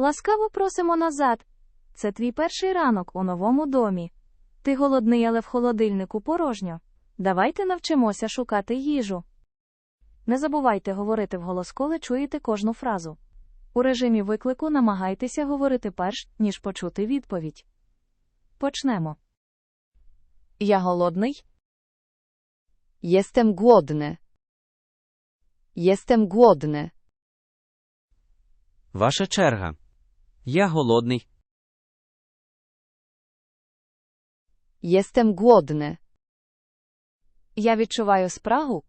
Ласкаво просимо назад. Це твій перший ранок у новому домі. Ти голодний, але в холодильнику порожньо. Давайте навчимося шукати їжу. Не забувайте говорити вголос, коли чуєте кожну фразу. У режимі виклику намагайтеся говорити перш, ніж почути відповідь. Почнемо. Я голодний. Jestem głodny. Jestem głodny. Ваша черга. Я голодний. Jestem głodny. Я відчуваю спрагу.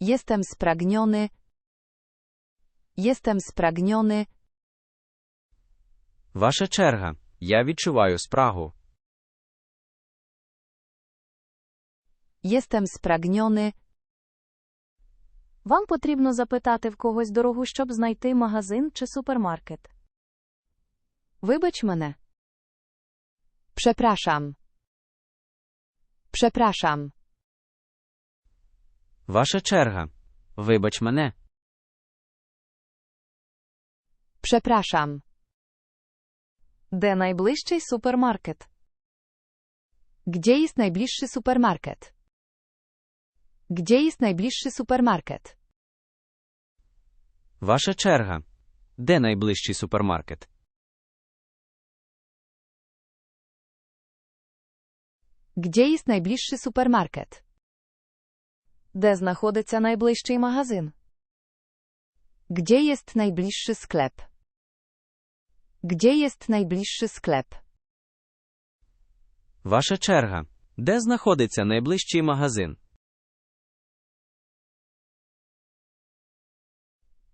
Jestem spragniony. Jestem spragniony. Ваша черга. Я відчуваю спрагу. Jestem spragniony. Вам потрібно запитати в когось дорогу, щоб знайти магазин чи супермаркет. Wybacz mnie. Przepraszam. Przepraszam. Ваша черга. Вибач мене. Przepraszam. Де найближчий супермаркет? Gdzie jest najbliższy supermarket? Gdzie jest najbliższy supermarket? Ваша черга. Де найближчий супермаркет? Gdzie jest najbliższy supermarket? Де знаходиться найближчий магазин? Gdzie jest najbliższy sklep? Gdzie jest najbliższy sklep? Ваша черга. Де знаходиться найближчий магазин?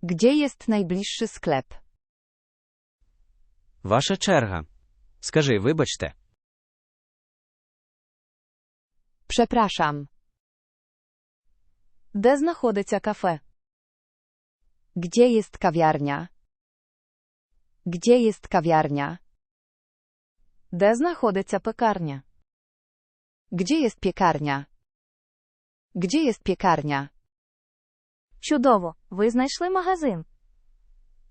Gdzie jest najbliższy sklep? Ваша черга. Скажи, вибачте. Przepraszam. Де знаходиться кафе? Gdzie jest kawiarnia? Gdzie jest kawiarnia? Де знаходиться пекарня? Gdzie jest piekarnia? Gdzie jest piekarnia? Чудово! Ви знайшли магазин.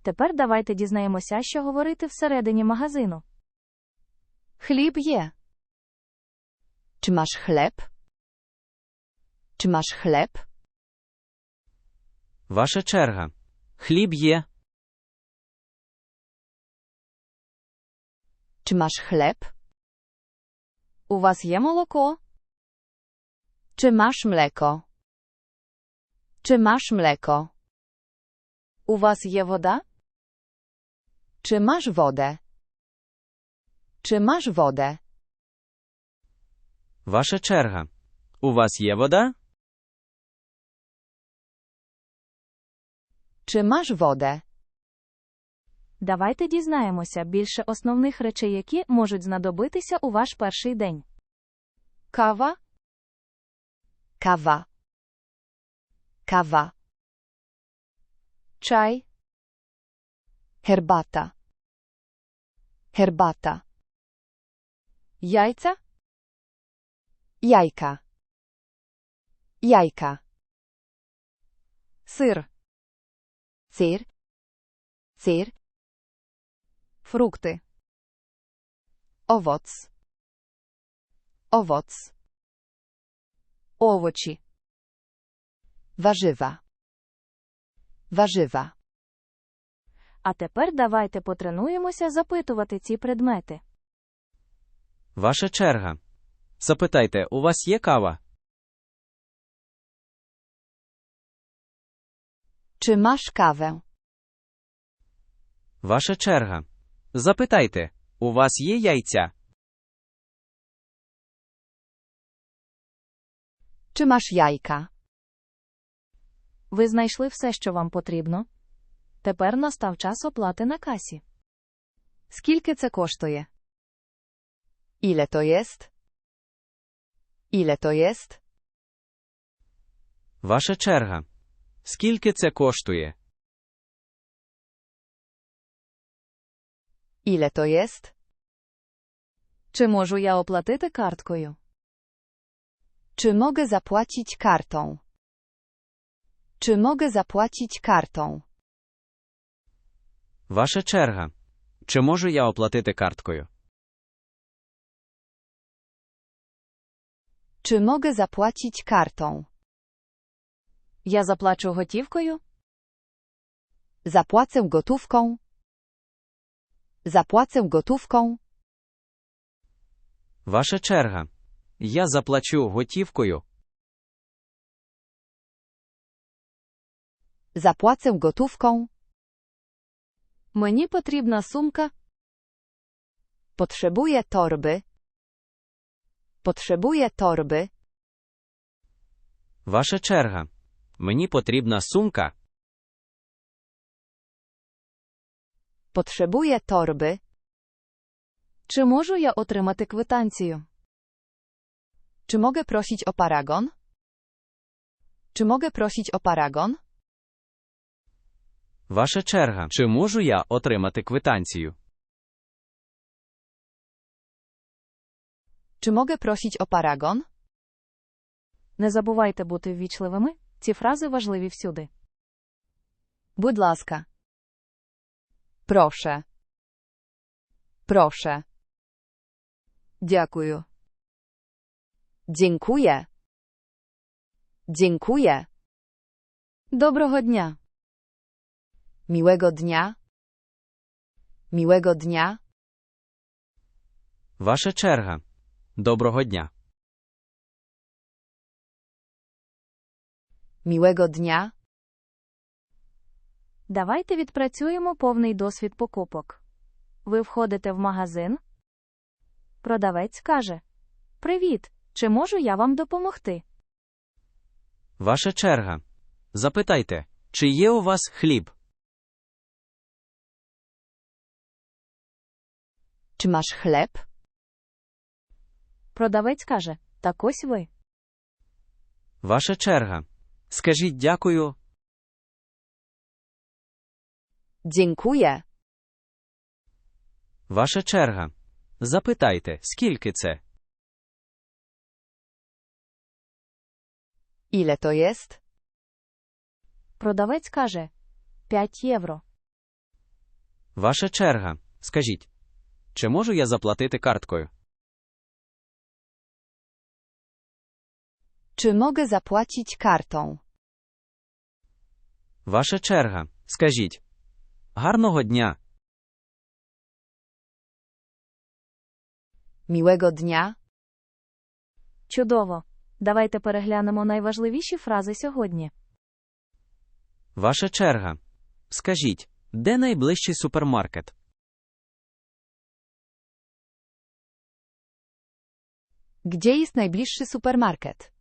Тепер давайте дізнаємося, що говорити всередині магазину. Chleb je. Czy masz chleb? Czy masz chleb? Ваша черга. Хліб є. Czy masz chleb? У вас є молоко? Czy masz mleko? Czy masz mleko? У вас є вода? Czy masz wodę? Czy masz wodę? Ваша черга. У вас є вода? Czy masz wodę? Давайте дізнаємося більше основних речей, які можуть знадобитися у ваш перший день. Kawa? Kawa. Kawa. Чай, Herbata. Herbata. яйця, Jajka. Jajka. сир, Syr. Syr. фрукти, Owoc. Owoc. овочі. Warzywa. Warzywa. А тепер давайте потренуємося запитувати ці предмети. Ваша черга. Запитайте, у вас є кава? Czy masz kawę? Ваша черга. Запитайте, у вас є яйця? Czy masz jajka? Ви знайшли все, що вам потрібно. Тепер настав час оплати на касі. Скільки це коштує? Ile to jest? Ile to jest? Ваша черга. Скільки це коштує? Ile to jest? Чи можу я оплатити карткою? Czy mogę zapłacić kartą? Czy mogę zapłacić kartą? Ваша черга. Чи можу я оплатити карткою? Czy mogę zapłacić kartą? Я заплачу готівкою? Zapłacę gotówką. Zapłacę gotówką. Ваша черга. Я заплачу готівкою. Zapłacę gotówką. Мені потрібна сумка. Potrzebuję torby. Potrzebuję torby. Ваша черга. Мені потрібна сумка. Potrzebuję torby. Чи можу я отримати квитанцію? Czy mogę prosić o paragon? Czy mogę prosić o paragon? Ваша черга. Чи можу я отримати квитанцію? Czy mogę prosić o paragon? Не забувайте бути ввічливими, ці фрази важливі всюди. Будь ласка. Proszę. Proszę. Дякую. Dziękuję. Dziękuję. Доброго дня! Miłego dnia. Miłego dnia. Ваша черга. Доброго дня. Miłego dnia. Давайте відпрацюємо повний досвід покупок. Ви входите в магазин. Продавець каже: Привіт! Чи можу я вам допомогти? Ваша черга. Запитайте, чи є у вас хліб? Czy masz chleb? Продавець каже: Так ось ви. Ваша черга. Скажіть дякую. Dziękuję. Ваша черга. Запитайте, скільки це? Ile to jest? Продавець каже: 5 євро. Ваша черга. Скажіть, чи можу я заплатити карткою? Czy mogę zapłacić kartą? Ваша черга. Скажіть. Гарного дня. Miłego dnia. Чудово! Давайте переглянемо найважливіші фрази сьогодні. Ваша черга. Скажіть, де найближчий супермаркет? Gdzie jest najbliższy supermarket?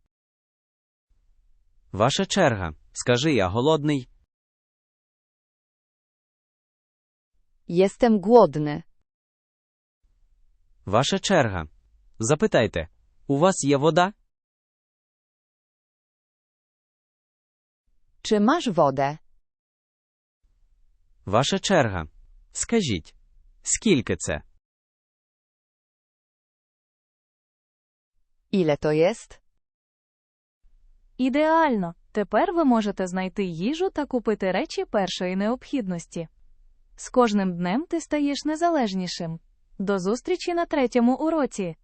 Ваша черга. Скажи, я голодний. Jestem głodny. Ваша черга. Запитайте, у вас є вода? Czy masz wodę? Ваша черга. Скажіть, скільки це? Ile to jest? Ідеально! Тепер ви можете знайти їжу та купити речі першої необхідності. З кожним днем ти стаєш незалежнішим. До зустрічі на третьому уроці!